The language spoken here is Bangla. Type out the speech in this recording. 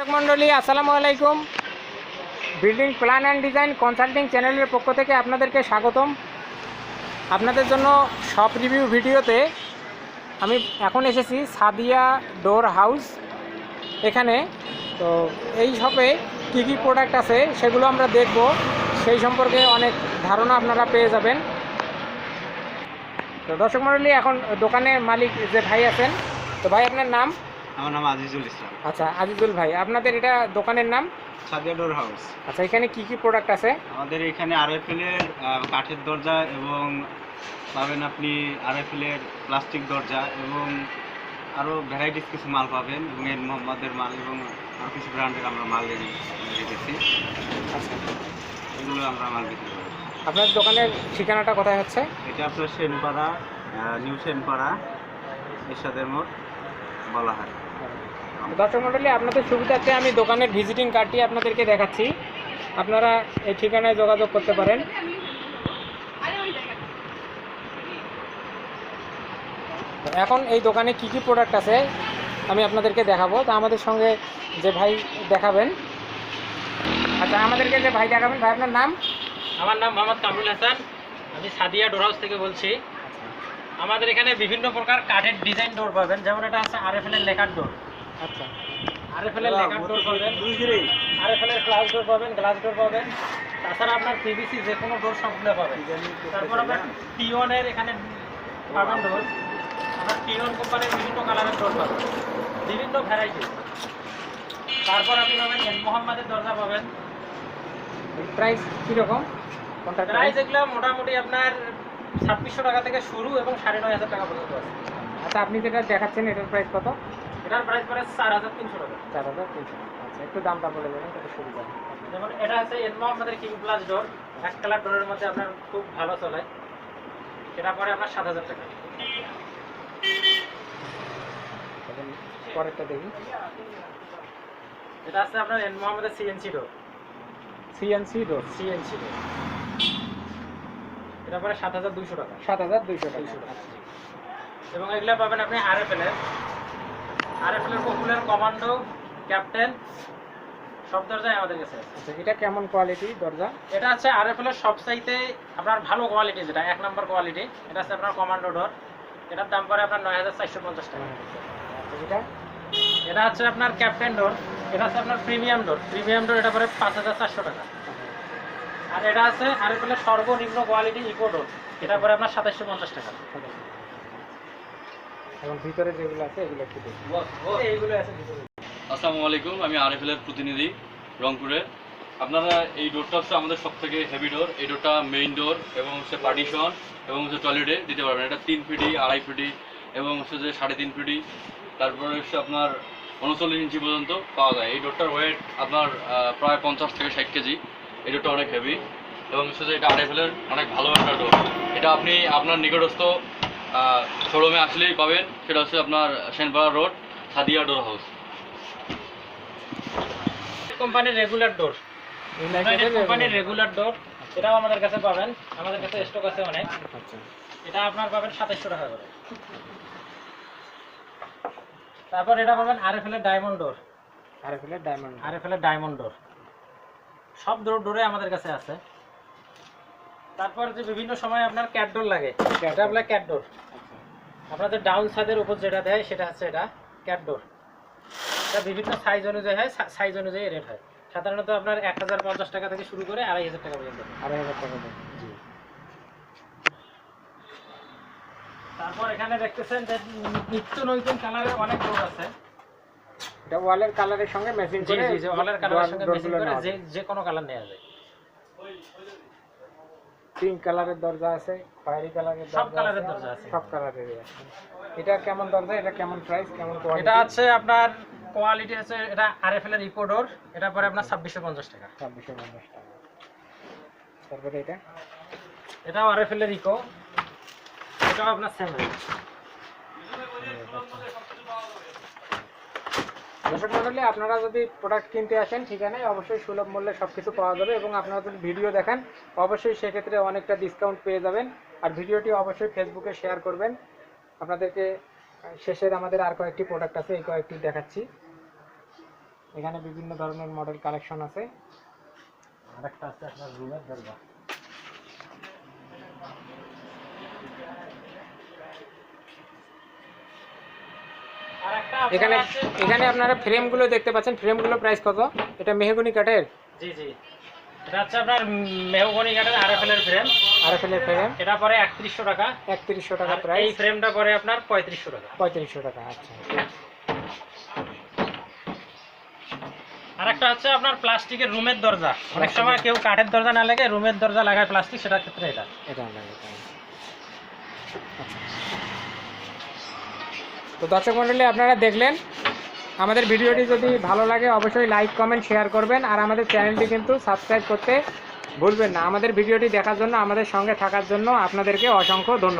দর্শক মণ্ডলী, আসসালামু আলাইকুম। Building plan and design consulting চ্যানেলের পক্ষ থেকে আপনাদেরকে স্বাগতম। আপনাদের জন্য শপ রিভিউ ভিডিওতে আমি এখন এসেছি সাদিয়া ডোর হাউস এখানে। তো এই শপে কী কী প্রোডাক্ট আছে সেগুলো আমরা দেখব। সেই সম্পর্কে অনেক ধারণা আপনারা পেয়ে যাবেন। তো দর্শক মণ্ডলী, এখন দোকানের মালিক যে ভাই আছেন, তো ভাই, আপনার নাম? আমার নাম আজিজুল ইসলাম। আচ্ছা আজিজুল ভাই আপনাদের এটা দোকানের নাম? Sadia door house. আচ্ছা এখানে কি কি প্রোডাক্ট আছে? আমাদের এখানে আরএফএল এর আহ, কাঠের দরজা এবং পাবেন আপনি আরএফএল এর প্লাস্টিক দরজা এবং আরও ভ্যারাইটিস কিছু মাল পাবেন এবং এর মোহাম্মদের মাল এবং আরও কিছু ব্র্যান্ডের আমরা মাল রেখে- রেখেছি। আচ্ছা। এগুলো আমরা মাল বিক্রি করি। আপনার দোকানের ঠিকানাটা কোথায় হচ্ছে? এটা আপনার সেনপাড়া আহ, নিউ সেনপাড়া এরশাদের মোড় বলা হয় দর্শক মণ্ডলী আপনাদের সুবিধার্থে আমি দোকানের ভিজিটিং কার্ডটি আপনাদেরকে দেখাচ্ছি। আপনারা এই ঠিকানায় যোগাযোগ করতে পারেন। এখন এই দোকানে কি কি প্রোডাক্ট আছে আমি আপনাদেরকে দেখাবো। তা আমাদের সঙ্গে যে ভাই দেখাবেন। আচ্ছা আমাদেরকে যে ভাই দেখাবেন ভাই আপনার নাম? আমার নাম মোহাম্মদ কামরুল হাসান। আমি সাদিয়া ডোর হাউস থেকে বলছি। আমাদের এখানে বিভিন্ন প্রকার কাঠের ডিজাইন ডোর পাবেন। যেমন এটা আছে আরএফএল এর লেখার ডোর আচ্ছা। আরএফএল এর লেখার ডোর পাবেন। আরএফএল এর গ্লাস ডোর পাবেন গ্লাস ডোর পাবেন। তাছাড়া আপনার পিভিসি যে কোনো ডোর সবগুলো পাবেন তারপর আপনার এখানে পাবেন ডোর আপনার টিওন কোম্পানির বিভিন্ন কালারের ডোর পাবেন। বিভিন্ন ভ্যারাইটি তারপর আপনি পাবেন এন মোহাম্মদের দরজা পাবেন। প্রাইস কীরকম? প্রাইস এগুলো মোটামুটি আপনার ছাব্বিশশো টাকা থেকে শুরু এবং সাড়ে নয় হাজার টাকা পর্যন্ত আছে। আচ্ছা আপনি যেটা দেখাচ্ছেন এটার প্রাইস কত? এটার প্রাইস পড়ে চার হাজার তিনশো টাকা। চার হাজার তিনশো আচ্ছা একটু দামটা বলে দেবেন কত সুবিধা। যেমন এটা আছে এনমো আমাদের কিং প্লাস ডোর এক কালার ডোরের মধ্যে আপনার খুব ভালো চলে। এটা পরে আপনার সাত হাজার টাকা। পরেরটা দেখি। এটা আছে আপনার এনমো আমাদের CNC door CNC door CNC door এটা পরে সাত হাজার দুইশো টাকা। সাত হাজার দুইশো টাকা। দুইশো টাকা। এবং এগুলো পাবেন আপনি আরএফএল এর। আরএফএল এর পপুলার কমান্ডো ক্যাপ্টেন সব দরজায় আমাদের কাছে আছে। আচ্ছা এটা কেমন কোয়ালিটি দরজা? এটা হচ্ছে আরএফএল এর সব চাইতে আপনার ভালো কোয়ালিটি যেটা এক নম্বর কোয়ালিটি এটা হচ্ছে আপনার কমান্ডো ডোর এটার দাম পড়ে আপনার নয় হাজার চারশো পঞ্চাশ টাকা। আচ্ছা এটা এটা হচ্ছে আপনার ক্যাপ্টেন ডোর এটা হচ্ছে আপনার প্রিমিয়াম ডোর প্রিমিয়াম ডোর এটা পড়ে পাঁচ হাজার চারশো টাকা। আর এটা আছে আরএফএল এর সর্বনিম্ন কোয়ালিটি ইকো ডোর এটা পড়ে আপনার সাতাশশো পঞ্চাশ টাকা। এখন ভিতরে যেগুলো আছে এগুলো একটু দেখি। এইগুলো আছে ভিতরে। আসসালামু আলাইকুম আমি আরএফএল এর প্রতিনিধি রংপুরে। আপনারা এই ডোরটা হচ্ছে আমাদের সব থেকে হেভি ডোর এই ডোরটা মেইন ডোর এবং হচ্ছে পার্টিশন এবং হচ্ছে টয়লেটে দিতে পারবেন। এটা তিন ফিটি আড়াই ফিটি এবং হচ্ছে যে সাড়ে তিন ফিটি। তারপরে হচ্ছে আপনার উনচল্লিশ ইঞ্চি পর্যন্ত পাওয়া যায়। এই ডোরটার ওয়েট আপনার প্রায় পঞ্চাশ থেকে ষাট কেজি। এই ডোরটা অনেক হেভি এবং হচ্ছে যে এটা আরএফএল এর অনেক ভালো একটা ডোর এটা আপনি আপনার নিকটস্থ শোরুমে আসলেই পাবেন। সেটা হচ্ছে আপনার Senpara road Sadia door house কোম্পানির রেগুলার ডোর কোম্পানির রেগুলার ডোর এটাও আমাদের কাছে পাবেন। আমাদের কাছে স্টক আছে অনেক। আচ্ছা। এটা আপনার পাবেন সাতাইশশো টাকা করে। তারপর এটা পাবেন আরএফএল এর ডায়মন্ড ডোর আর এগুলো ডায়মন্ড আরএফএল এর ডায়মন্ড ডোর সব ডোর ডোরে আমাদের কাছে আছে। তারপর যে বিভিন্ন সময় আপনার ক্যাট ডোর লাগে এটা আপনার ক্যাট ডোর আপনাদের ডাউন ছাদের উপর যেটা দেয় সেটা হচ্ছে এটা ক্যাট ডোর এটা বিভিন্ন সাইজ অনুযায়ী হয় সাইজ অনুযায়ী রেট হয়। সাধারণত আপনার এক হাজার পঞ্চাশ টাকা থেকে শুরু করে আড়াই হাজার টাকা পর্যন্ত। আড়াই হাজার টাকা দাম। তারপর এখানে দেখতেছেন যে নিত্য নতুন কালারের অনেক ডোর আছে। এটা ওয়ালের কালারের সঙ্গে ম্যাচিং জি করে জি জি অলের কালারের সঙ্গে ম্যাচিং করে যে যে কোনো কালার নেওয়া যায়। পিঙ্ক কালারের দরজা আছে খয়েরি কালারের সব দরজা কালারের দরজা আছে। সব কালারের আছে। এটা কেমন দরজা? এটা কেমন প্রাইস কেমন কোয়ালিটি এটা আছে আপনার কোয়ালিটি আছে এটা আরএফএল এর ইকো ডোর এটা পরে আপনার ছাব্বিশশো পঞ্চাশ টাকা। ছাব্বিশশো পঞ্চাশ টাকা। তারপরে এটা? এটাও আরএফএল এর ইকো এটাও আপনার সেম রেট দর্শক মন্ডলী, আপনারা যদি প্রোডাক্ট কিনতে আসেন, ঠিকানায় অবশ্যই সুলভ মূল্যে সব কিছু পাওয়া যাবে এবং আপনারা যদি ভিডিও দেখেন, অবশ্যই সেক্ষেত্রে অনেকটা ডিসকাউন্ট পেয়ে যাবেন। আর ভিডিওটি অবশ্যই ফেসবুকে শেয়ার করবেন। আপনাদেরকে শেষের আমাদের আর কয়েকটি প্রোডাক্ট আছে, এই কয়েকটি দেখাচ্ছি। এখানে বিভিন্ন ধরনের মডেল কালেকশন আছে। আরেকটা আছে আপনার রুমের দরজা। এখানে এখানে আপনারা ফ্রেমগুলো দেখতে পাচ্ছেন। ফ্রেমগুলো প্রাইস কত? এটা মেহগুনি কাঠের? জি জি। এটা হচ্ছে আপনার মেহগনি কাঠের আরএফএল এর ফ্রেম এর ফ্রেম এটা পরে একত্রিশশো টাকা। একত্রিশশো টাকা আর এই ফ্রেমটা পরে আপনার পঁয়ত্রিশশো টাকা। পঁয়ত্রিশশো টাকা আচ্ছা। আরেকটা হচ্ছে আপনার প্লাস্টিকের রুমের দরজা। অনেক সময় কেউ কাঠের দরজা না লাগে রুমের দরজা লাগায় প্লাস্টিক সেটার ক্ষেত্রে এটা। এটা লাগে আচ্ছা। তো দর্শক মণ্ডলী, আপনারা দেখলেন। আমাদের ভিডিওটি যদি ভালো লাগে, অবশ্যই লাইক কমেন্ট শেয়ার করবেন। আর আমাদের চ্যানেলটি কিন্তু সাবস্ক্রাইব করতে ভুলবেন না। আমাদের ভিডিওটি দেখার জন্য, আমাদের সঙ্গে থাকার জন্য আপনাদেরকে অসংখ্য ধন্যবাদ।